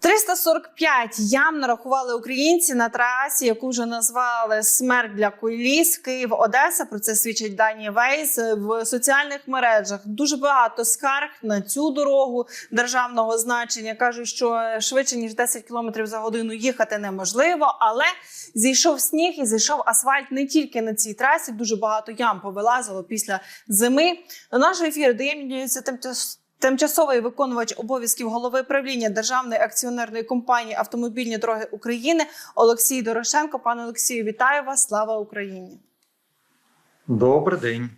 345 ям нарахували українці на трасі, яку вже назвали смерть для коліс Київ Одеса. Про це свідчать дані Вейс в соціальних мережах. Дуже багато скарг на цю дорогу державного значення. кажуть, що швидше ніж 10 км за годину їхати неможливо, але зійшов сніг і зійшов асфальт не тільки на цій трасі. Дуже багато ям повилазило після зими. До нашого ефіру доємніться тимчасово Тимчасовий виконувач обов'язків голови правління Державної акціонерної компанії Автомобільні дороги України Олексій Дорошенко. Пане Олексію, вітаю вас! Слава Україні! Добрий день.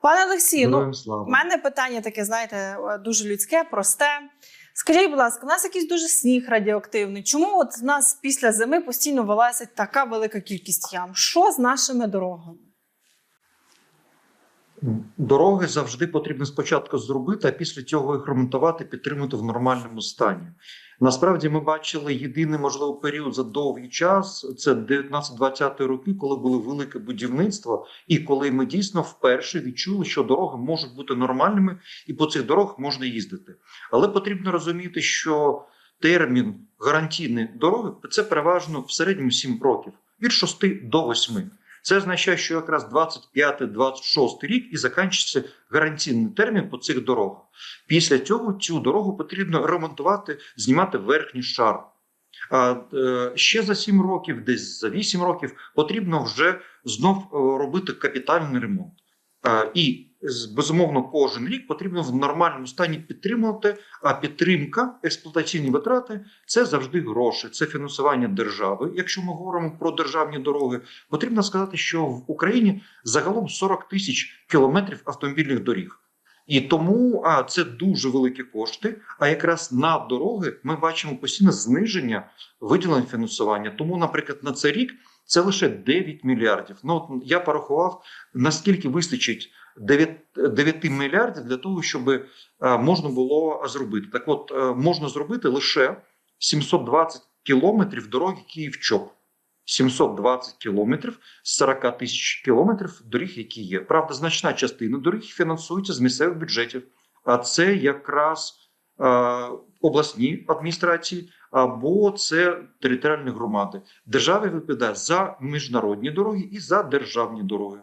Пане Олексію, ну в мене питання таке, знаєте, дуже людське, просте. Скажіть, будь ласка, у нас якийсь дуже сніг радіоактивний. Чому от в нас після зими постійно вилазить така велика кількість ям? Що з нашими дорогами? Дороги завжди потрібно спочатку зробити, а після цього їх ремонтувати, підтримувати в нормальному стані. Насправді, ми бачили єдиний можливо період за довгий час. Це 19-20 роки, коли було велике будівництво, і коли ми дійсно вперше відчули, що дороги можуть бути нормальними, і по цих дорогах можна їздити. Але потрібно розуміти, що термін гарантійної дороги це переважно в середньому 7 років від 6 до 8. Це означає, що якраз 25-26 рік і закінчиться гарантійний термін по цих дорогах. Після цього цю дорогу потрібно ремонтувати, знімати верхній шар. А е, ще за 7 років, десь за 8 років, потрібно вже знов е, робити капітальний ремонт. І безумовно кожен рік потрібно в нормальному стані підтримувати. А підтримка, експлуатаційні витрати це завжди гроші, це фінансування держави. Якщо ми говоримо про державні дороги, потрібно сказати, що в Україні загалом 40 тисяч кілометрів автомобільних доріг. І тому а це дуже великі кошти. А якраз на дороги ми бачимо постійне зниження виділення фінансування. Тому, наприклад, на цей рік це лише 9 мільярдів. Ну от я порахував наскільки вистачить 9, 9 мільярдів для того, щоб е, можна було зробити. Так, от е, можна зробити лише 720 кілометрів дороги Київ-Чоп. 720 кілометрів з 40 тисяч кілометрів доріг, які є. Правда, значна частина доріг фінансується з місцевих бюджетів. А це якраз е, обласні адміністрації або це територіальні громади. Держава відповідає за міжнародні дороги і за державні дороги.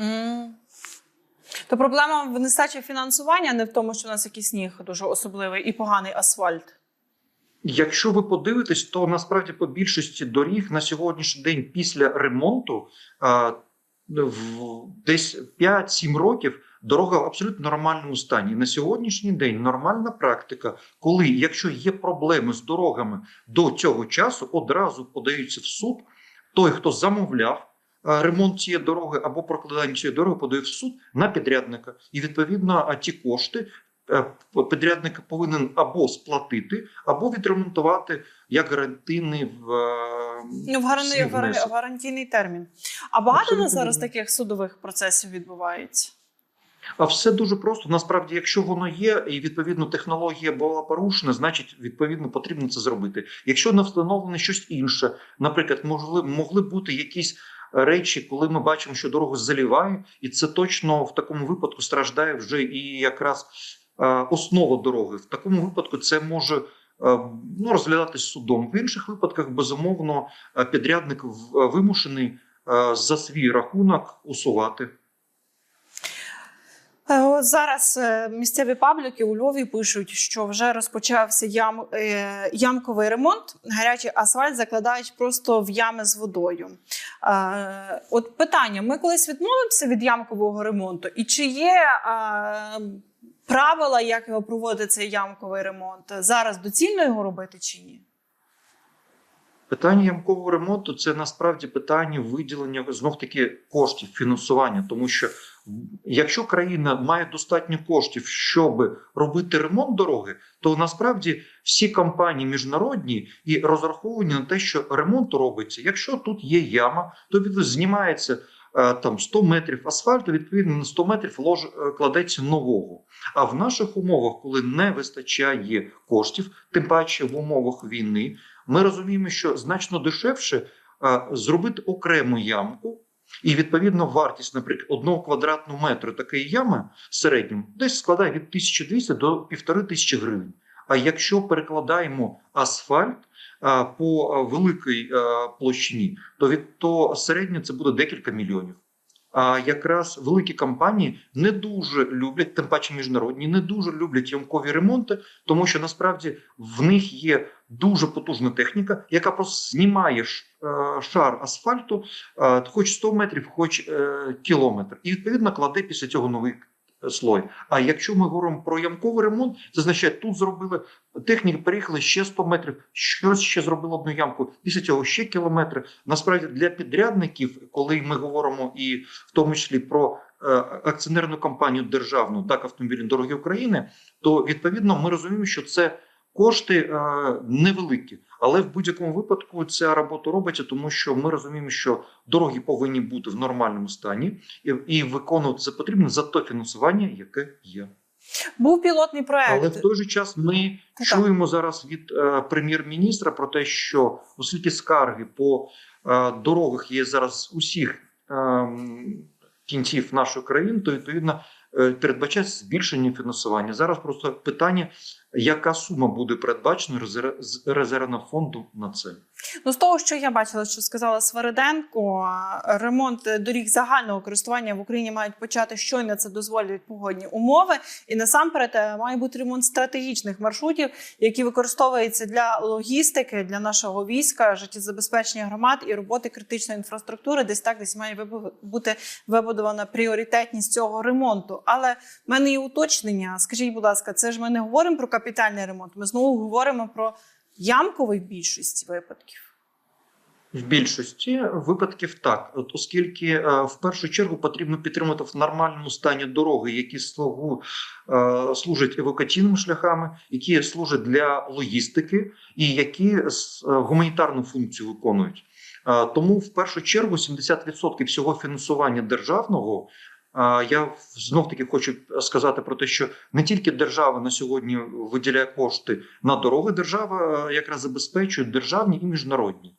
М. То проблема в нестачі фінансування, не в тому, що у нас якийсь сніг дуже особливий і поганий асфальт. Якщо ви подивитесь, то насправді по більшості доріг на сьогоднішній день після ремонту в десь 5-7 років дорога в абсолютно нормальному стані. На сьогоднішній день нормальна практика, коли якщо є проблеми з дорогами до цього часу, одразу подаються в суд. Той, хто замовляв ремонт цієї дороги або прокладання цієї дороги, подає в суд на підрядника, і відповідно ті кошти е, підрядник повинен або сплатити, або відремонтувати як гарантійний в е, Ну, в, гарантій, в, гарантійний термін. А багато Абсолютно нас зараз таких судових процесів відбувається? А все дуже просто. Насправді, якщо воно є, і відповідно технологія була порушена, значить відповідно потрібно це зробити. Якщо не встановлено щось інше, наприклад, могли могли бути якісь речі, коли ми бачимо, що дорогу заліває, і це точно в такому випадку страждає вже і якраз е, основа дороги. В такому випадку це може. е, Ну, розглядатись судом в інших випадках, безумовно, е, підрядник вимушений за свій рахунок усувати. Зараз е, місцеві пабліки у Львові пишуть, що вже розпочався ям, е, ямковий ремонт. Гарячий асфальт закладають просто в ями з водою. Е, от питання: ми колись відмовимося від ямкового ремонту, і чи є правила, як його проводити цей ямковий ремонт? Зараз доцільно його робити чи ні? Питання ямкового ремонту це насправді питання виділення знов таки коштів фінансування, тому що якщо країна має достатньо коштів, щоб робити ремонт дороги, то насправді всі компанії міжнародні і розраховані на те, що ремонт робиться. Якщо тут є яма, то знімається е, там 100 метрів асфальту, відповідно на 100 метрів лож е, кладеться нового. А в наших умовах, коли не вистачає коштів, тим паче в умовах війни, ми розуміємо, що значно дешевше зробити окрему ямку, і відповідно вартість, наприклад, одного квадратного метру такої ями в середньому десь складає від 1200 до 1500 гривень. А якщо перекладаємо асфальт а, по великій а, площині, то від то середньо це буде декілька мільйонів. А якраз великі компанії не дуже люблять, тим паче міжнародні, не дуже люблять ямкові ремонти, тому що насправді в них є дуже потужна техніка, яка просто знімає е, шар асфальту, е, хоч 100 метрів, хоч е, кілометр, і відповідно кладе після цього новий слой. А якщо ми говоримо про ямковий ремонт, це означає, тут зробили техніки, переїхали ще 100 метрів, щось ще зробили одну ямку, після цього ще кілометри. Насправді для підрядників, коли ми говоримо і в тому числі про е, акціонерну компанію державну так автомобільні дороги України, то відповідно ми розуміємо, що це кошти е, невеликі, але в будь-якому випадку ця робота робиться, тому що ми розуміємо, що дороги повинні бути в нормальному стані, і, і виконувати це потрібно за те фінансування, яке є. Був пілотний проект. Але в той же час ми Так. чуємо зараз від е, прем'єр-міністра про те, що оскільки скарги по е, дорогах є зараз усіх ем, кінців нашої країни, то відповідно е, передбачається збільшення фінансування. Зараз просто питання, яка сума буде передбачена з резервного фонду на це. Ну, з того, що я бачила, що сказала Свириденко, ремонт доріг загального користування в Україні мають почати щойно це дозволять погодні умови. І насамперед е, має бути ремонт стратегічних маршрутів, які використовуються для логістики, для нашого війська, життєзабезпечення громад і роботи критичної інфраструктури. Десь так десь має бути вибудована пріоритетність цього ремонту. Але в мене є уточнення. Скажіть, будь ласка, це ж ми не говоримо про капітальний ремонт. Ми знову говоримо про ямковий більшості випадків. В більшості випадків так, От оскільки е, в першу чергу потрібно підтримати в нормальному стані дороги, які слугу, е, служать евакуаційними шляхами, які служать для логістики і які е, гуманітарну функцію виконують. Е, Тому в першу чергу 70% всього фінансування державного. Я знов таки хочу сказати про те, що не тільки держава на сьогодні виділяє кошти на дороги, держава е, якраз забезпечує державні і міжнародні.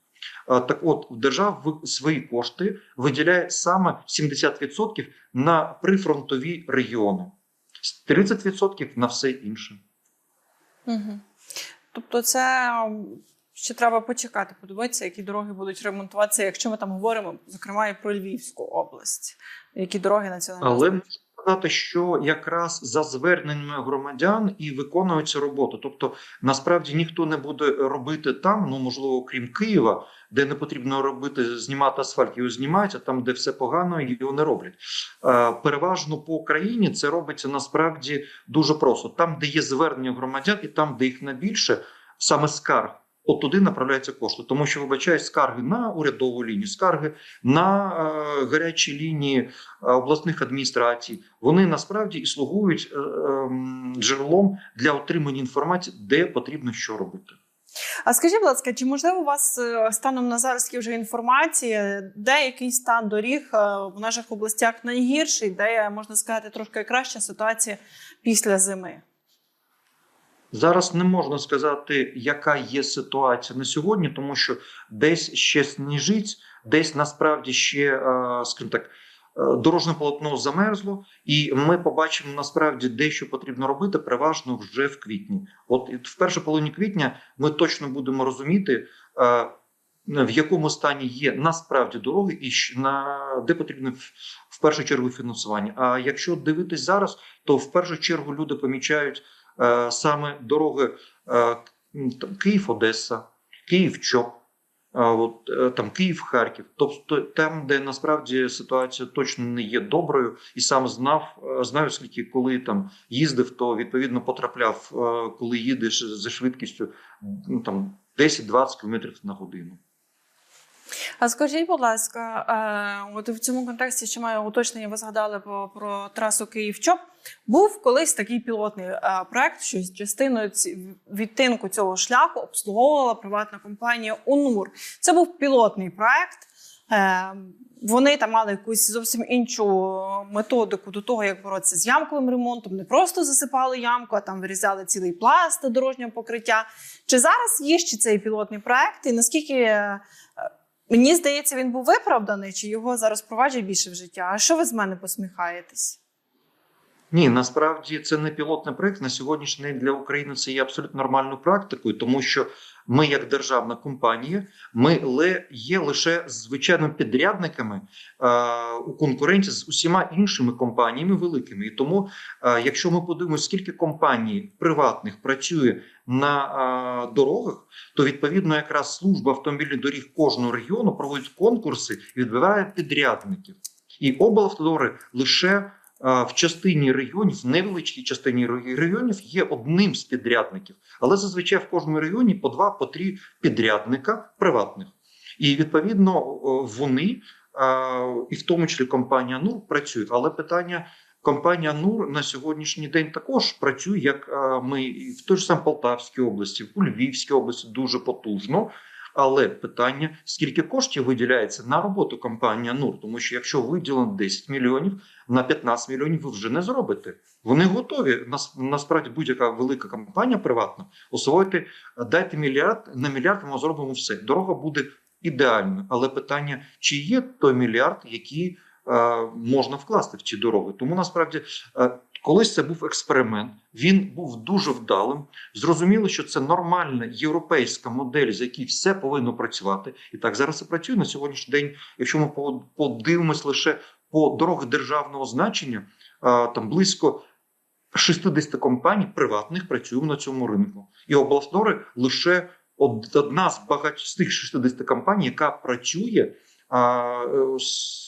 Так от, держава свої кошти виділяє саме 70% на прифронтові регіони, 30% на все інше. Угу. Тобто, це ще треба почекати, подивитися, які дороги будуть ремонтуватися, якщо ми там говоримо, зокрема, і про Львівську область, які дороги національного Але сказати, що якраз за зверненнями громадян і виконується робота. Тобто, насправді ніхто не буде робити там, ну можливо, крім Києва, де не потрібно робити знімати асфальт, його знімають, а там, де все погано, його не роблять. Е, Переважно по країні це робиться насправді дуже просто. Там, де є звернення громадян, і там, де їх найбільше, саме скарг. От туди направляються кошти, тому що вибачають скарги на урядову лінію, скарги на е, гарячі лінії е, обласних адміністрацій. Вони насправді і слугують е, ем, джерелом для отримання інформації, де потрібно що робити. А скажіть, будь ласка, чи можливо у вас е, станом на зараз є вже інформація, де який стан доріг е, в наших областях найгірший, де можна сказати, трошки краща ситуація після зими? Зараз не можна сказати, яка є ситуація на сьогодні, тому що десь ще сніжить, десь насправді ще, е, скажімо так, е, дорожнє полотно замерзло, і ми побачимо насправді дещо потрібно робити переважно вже в квітні. От в першій половині квітня ми точно будемо розуміти. е, В якому стані є насправді дороги, і на де потрібно в, першу чергу фінансування. А якщо дивитись зараз, то в першу чергу люди помічають саме дороги е, Київ-Одеса, Київ-Чоп, е, е, там Київ-Харків. Тобто там, де насправді ситуація точно не є доброю, і сам знав, е, знаю, скільки коли там їздив, то відповідно потрапляв, е, коли їдеш зі швидкістю там 10-20 км на годину. А скажіть, будь ласка, е, от в цьому контексті ще маю уточнення. Ви згадали про, про трасу Київ-Чоп. Був колись такий пілотний е, проект, що частиною відтинку цього шляху обслуговувала приватна компанія УНУР. Це був пілотний проект. Е, Вони там мали якусь зовсім іншу методику до того, як боротися з ямковим ремонтом. Не просто засипали ямку, а там вирізали цілий пласт дорожнього покриття. Чи зараз є ще цей пілотний проект? І наскільки Мені здається, він був виправданий, чи його зараз проваджує більше в життя. А що ви з мене посміхаєтесь? Ні, насправді це не пілотний проект. На сьогоднішній день для України це є абсолютно нормальною практикою, тому що ми, як державна компанія, ми є лише звичайними підрядниками е, у конкуренції з усіма іншими компаніями великими. І тому, е, якщо ми подивимося, скільки компаній приватних працює на е, дорогах, то відповідно якраз служба автомобільних доріг кожного регіону проводить конкурси і відбирає підрядників. І облавтодори лише в частині регіонів, в невеличкій частині ре- регіонів, є одним з підрядників, але зазвичай в кожному регіоні по два, по три підрядника приватних. І відповідно вони, і в тому числі компанія НУР, працюють. Але питання. Компанія НУР на сьогоднішній день також працює, як ми в той ж сам Полтавській області, у Львівській області дуже потужно. Але питання: скільки коштів виділяється на роботу компанія НУР? Тому що якщо виділено 10 мільйонів на 15 мільйонів, ви вже не зробите. Вони готові. Нас насправді будь-яка велика компанія приватна освоїти. Дайте мільярд на мільярд. Ми зробимо все. Дорога буде ідеальна. Але питання, чи є той мільярд, який е, можна вкласти в ці дороги? Тому насправді. Е, Колись це був експеримент, він був дуже вдалим. Зрозуміло, що це нормальна європейська модель, з якій все повинно працювати. І так зараз це працює на сьогоднішній день. Якщо ми по- подивимось лише по дорогах державного значення, там близько 60 компаній приватних працює на цьому ринку. І облавтори лише одна з багать з тих 60 компаній, яка працює а, е,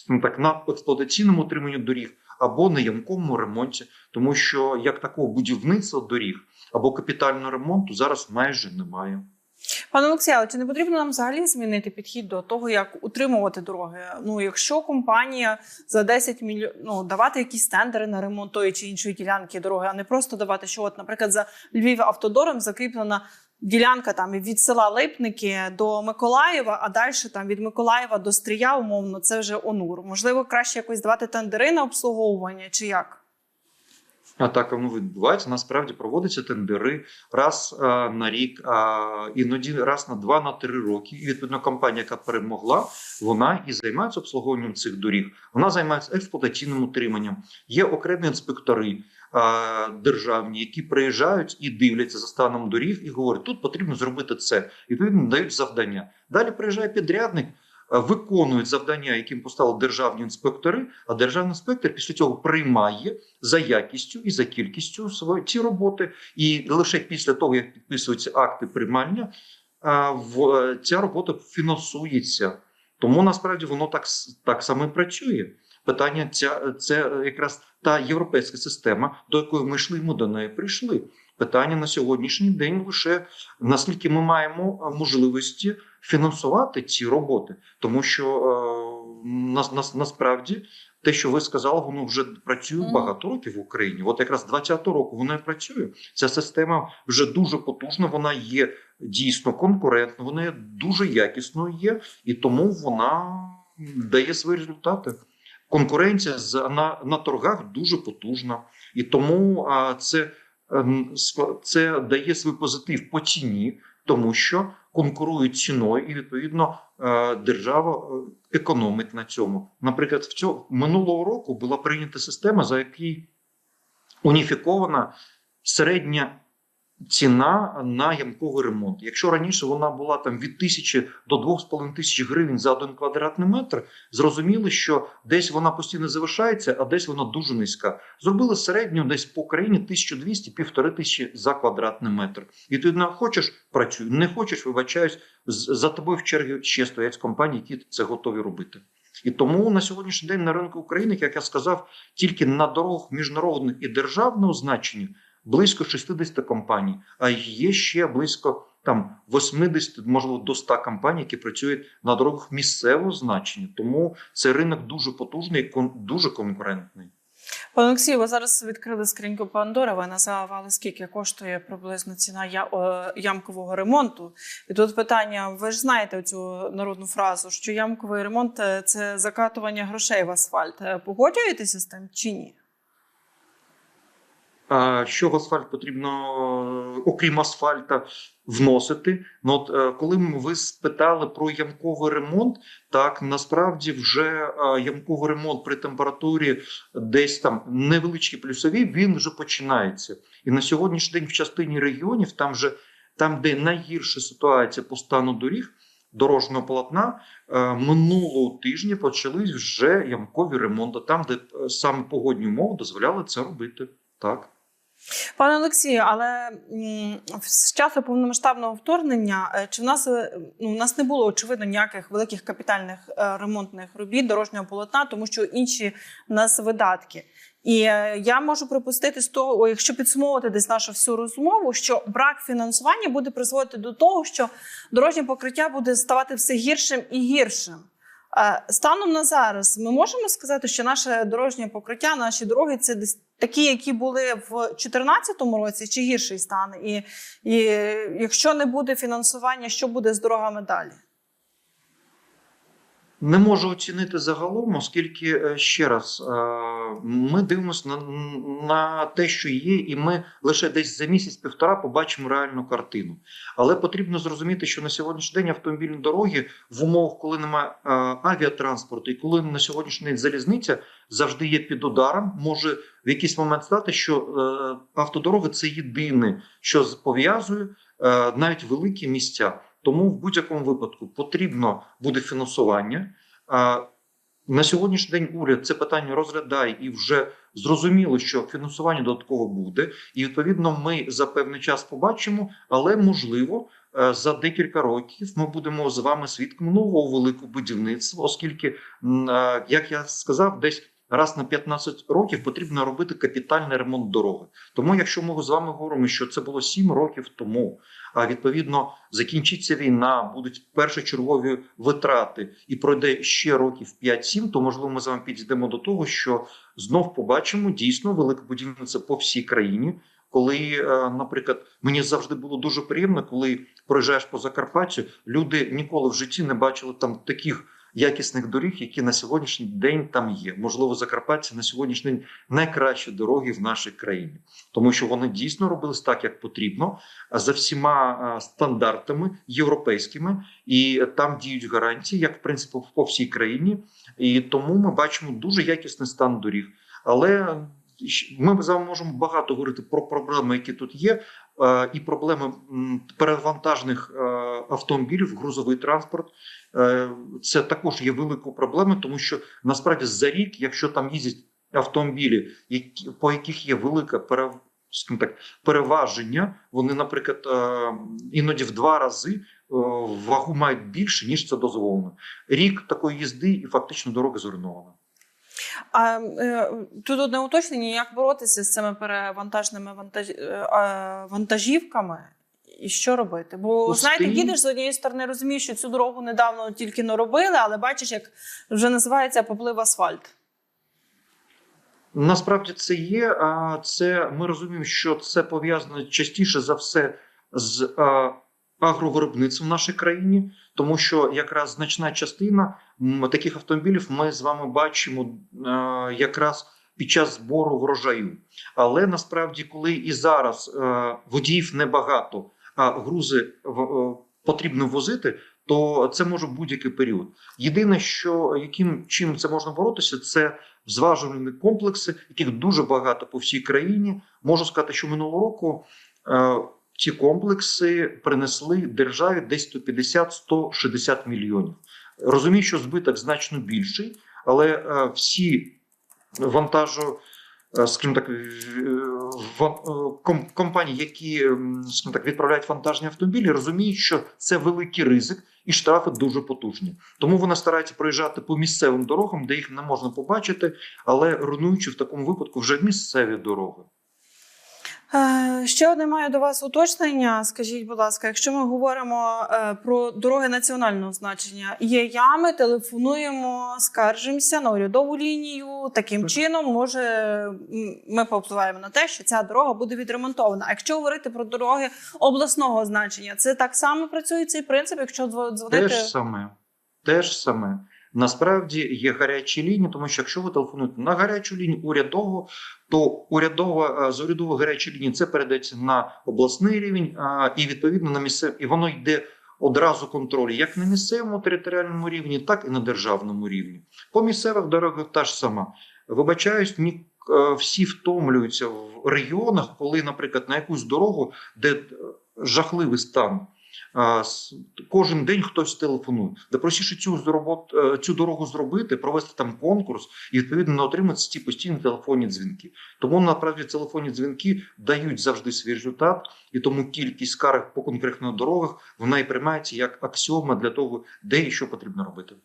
ну, так, на експлуатаційному утриманні доріг або на ямковому ремонті, тому що як такого будівництва доріг або капітального ремонту зараз майже немає. Пане Олексію, чи не потрібно нам взагалі змінити підхід до того, як утримувати дороги? Ну, якщо компанія за 10 мільйонів ну, давати якісь тендери на ремонт тої чи іншої ділянки дороги, а не просто давати, що, от, наприклад, за Львів автодором закріплена ділянка там від села Липники до Миколаєва, а далі там від Миколаєва до Стрія, умовно, це вже Онур. Можливо, краще якось давати тендери на обслуговування, чи як? А так воно відбувається. Насправді проводяться тендери раз а, на рік, а іноді раз на два на три роки. І відповідно компанія, яка перемогла, вона і займається обслуговуванням цих доріг. Вона займається експлуатаційним утриманням. Є окремі інспектори а, державні, які приїжджають і дивляться за станом доріг і говорять, тут потрібно зробити це. І відповідно дають завдання. Далі приїжджає підрядник. А, Виконують завдання, яким поставили державні інспектори, а державний інспектор після цього приймає за якістю і за кількістю ці роботи. І лише після того, як підписуються акти приймання, в е, ця робота фінансується. Тому насправді воно так, так само працює. Питання ця це якраз та європейська система, до якої ми йшли, ми до неї прийшли. Питання на сьогоднішній день лише наскільки ми маємо можливості фінансувати ці роботи, тому що е, нас, нас, насправді те, що ви сказали, воно вже працює багато років в Україні. От якраз 20-го року вона працює. Ця система вже дуже потужна. Вона є дійсно конкурентною, вона є дуже якісною є, і тому вона дає свої результати. Конкуренція на, на торгах дуже потужна, і тому а, це, це дає свій позитив по ціні, тому що конкурують ціною, і відповідно е, держава е, економить на цьому. Наприклад, в цьому минулого року була прийнята система, за якій уніфікована середня ціна на ямковий ремонт. Якщо раніше вона була там від тисячі до двох з половиною тисяч гривень за один квадратний метр, зрозуміли, що десь вона постійно завишається, а десь вона дуже низька. Зробили середню десь по країні 1200 тисячі за квадратний метр. І ти не хочеш працюй, не хочеш, вибачаюсь, за тобою в чергі ще стоять компанії, які це готові робити. І тому на сьогоднішній день на ринку України, як я сказав, тільки на дорогах міжнародного і державного значення близько 60 компаній, а є ще близько там 80, можливо, до 100 компаній, які працюють на дорогах місцевого значення. Тому цей ринок дуже потужний і дуже конкурентний. Пане Олексію, ви зараз відкрили скриньку Пандори. Ви назвали, скільки коштує приблизно ціна ямкового ремонту. І тут питання: ви ж знаєте цю народну фразу, що ямковий ремонт е, це закатування грошей в асфальт. Е, Погоджуєтеся з тим чи ні? Що в асфальт потрібно, окрім асфальта, вносити? Ну, от, е, коли ви спитали про ямковий ремонт, так насправді вже е, ямковий ремонт при температурі десь там невеличкі плюсові, він вже починається. І на сьогоднішній день в частині регіонів, там же там, де найгірша ситуація по стану доріг. Дорожнього полотна е, минулого тижня почались вже ямкові ремонти, там, де саме погодні умови дозволяли це робити. Так. Пане Олексію, але з часу повномасштабного вторгнення е, чи в нас е, ну, в нас не було очевидно ніяких великих капітальних е, ремонтних робіт дорожнього полотна, тому що інші в нас видатки. І я можу припустити з того, якщо підсумовувати десь нашу всю розмову, що брак фінансування буде призводити до того, що дорожнє покриття буде ставати все гіршим і гіршим. Станом на зараз ми можемо сказати, що наше дорожнє покриття, наші дороги це десь такі, які були в 2014 році, чи гірший стан? І, і якщо не буде фінансування, що буде з дорогами далі? Не можу оцінити загалом, оскільки е, ще раз е, ми дивимося на, на те, що є, і ми лише десь за місяць-півтора побачимо реальну картину. Але потрібно зрозуміти, що на сьогоднішній день автомобільні дороги в умовах, коли немає е, авіатранспорту, і коли на сьогоднішній день залізниця завжди є під ударом, може в якийсь момент стати, що автодороги це єдине, що пов'язує навіть великі місця. Тому в будь-якому випадку потрібно буде фінансування. На сьогоднішній день уряд це питання розглядає і вже зрозуміло, що фінансування додатково буде, і відповідно ми за певний час побачимо, але можливо. е, За декілька років ми будемо з вами свідками нового великого будівництва, оскільки, е, як я сказав, десь раз на 15 років потрібно робити капітальний ремонт дороги. Тому, якщо ми з вами говоримо, що це було 7 років тому, а відповідно закінчиться війна, будуть першочергові витрати, і пройде ще років 5-7, то можливо ми з вами підійдемо до того, що знов побачимо дійсно велике будівництво по всій країні. Коли, е, наприклад, мені завжди було дуже приємно, коли проїжджаєш по Закарпаттю, люди ніколи в житті не бачили там таких якісних доріг, які на сьогоднішній день там є. Можливо, Закарпаття на сьогоднішній день найкращі дороги в нашій країні, тому що вони дійсно робились так, як потрібно, за всіма стандартами європейськими, і там діють гарантії, як в принципі по всій країні. І тому ми бачимо дуже якісний стан доріг. Але ми з вами можемо багато говорити про проблеми, які тут є, і проблеми м, перевантажених е, автомобілів, грузовий транспорт. Е, Це також є великою проблемою, тому що насправді за рік, якщо там їздять автомобілі, по яких є велика пере, так, переваження, вони, наприклад, е, іноді в два рази е, вагу мають більше ніж це дозволено. Рік такої їзди, і фактично дорога зруйнована. А е, тут одне уточнення: як боротися з цими перевантажними вантаж... е, вантажівками? І що робити? Бо Пусти. знаєте, їдеш з однієї сторони, розумієш, що цю дорогу недавно тільки не робили, але бачиш, як вже називається поплив асфальт. Насправді це є. А це ми розуміємо, що це пов'язано частіше за все з агровиробництвом в нашій країні, тому що якраз значна частина таких автомобілів ми з вами бачимо а, якраз під час збору врожаю. Але насправді, коли і зараз а, водіїв небагато, а грузи е, потрібно возити. То це може будь-який період. Єдине, що яким чим це можна боротися, це зважувальні комплекси, яких дуже багато по всій країні. Можу сказати, що минулого року е, ці комплекси принесли державі десь 150-160 мільйонів. Розумію, що збиток значно більший, але е, всі вантажу. е, Скажімо так, е, компанії, які скажімо так, відправляють вантажні автомобілі, розуміють, що це великий ризик і штрафи дуже потужні. Тому вони стараються проїжджати по місцевим дорогам, де їх не можна побачити, але руйнуючи в такому випадку вже місцеві дороги. Е, Ще одне маю до вас уточнення. Скажіть, будь ласка, якщо ми говоримо е, про дороги національного значення, є ями, телефонуємо, скаржимося на урядову лінію. Таким Так. чином, може, ми повпливаємо на те, що ця дорога буде відремонтована. А якщо говорити про дороги обласного значення, це так само працює цей принцип, якщо дзвонити. Те ж саме. Те ж саме. Насправді є гарячі лінії, тому що якщо ви телефонуєте на гарячу лінію урядову, то урядова е, з урядової гарячої лінії це передається на обласний рівень і відповідно на місцевий, і воно йде одразу контроль як на місцевому територіальному рівні, так і на державному рівні. По місцевих дорогах та ж сама. Вибачаюсь, ні, е, всі втомлюються в регіонах, коли, наприклад, на якусь дорогу, де е, жахливий стан. Кожен день хтось телефонує. Де простіше цю зробот, е, цю дорогу зробити, провести там конкурс і відповідно отримати ці постійні телефонні дзвінки. Тому насправді телефонні дзвінки дають завжди свій результат, і тому кількість скарг по конкретних дорогах вона і приймається як аксіома для того, де і що потрібно робити.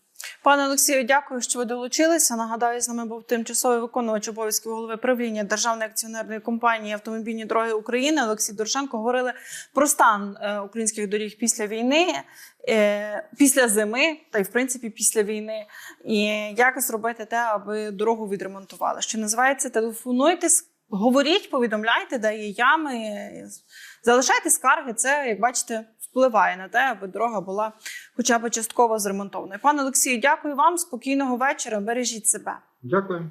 Пане Олексію, дякую, що ви долучилися. Нагадаю, з нами був тимчасовий виконувач обов'язків голови правління Державної акціонерної компанії Автомобільні дороги України Олексій Доршенко. Говорили про стан е, українських доріг після війни, е, після зими та й в принципі після війни. І як зробити те, аби дорогу відремонтували. Що називається, телефонуйте, говоріть, повідомляйте, де є ями, залишайте скарги. Це, як бачите, впливає на те, аби дорога була хоча б частково зремонтована. Пане Олексію, дякую вам. Спокійного вечора. Бережіть себе. Дякую.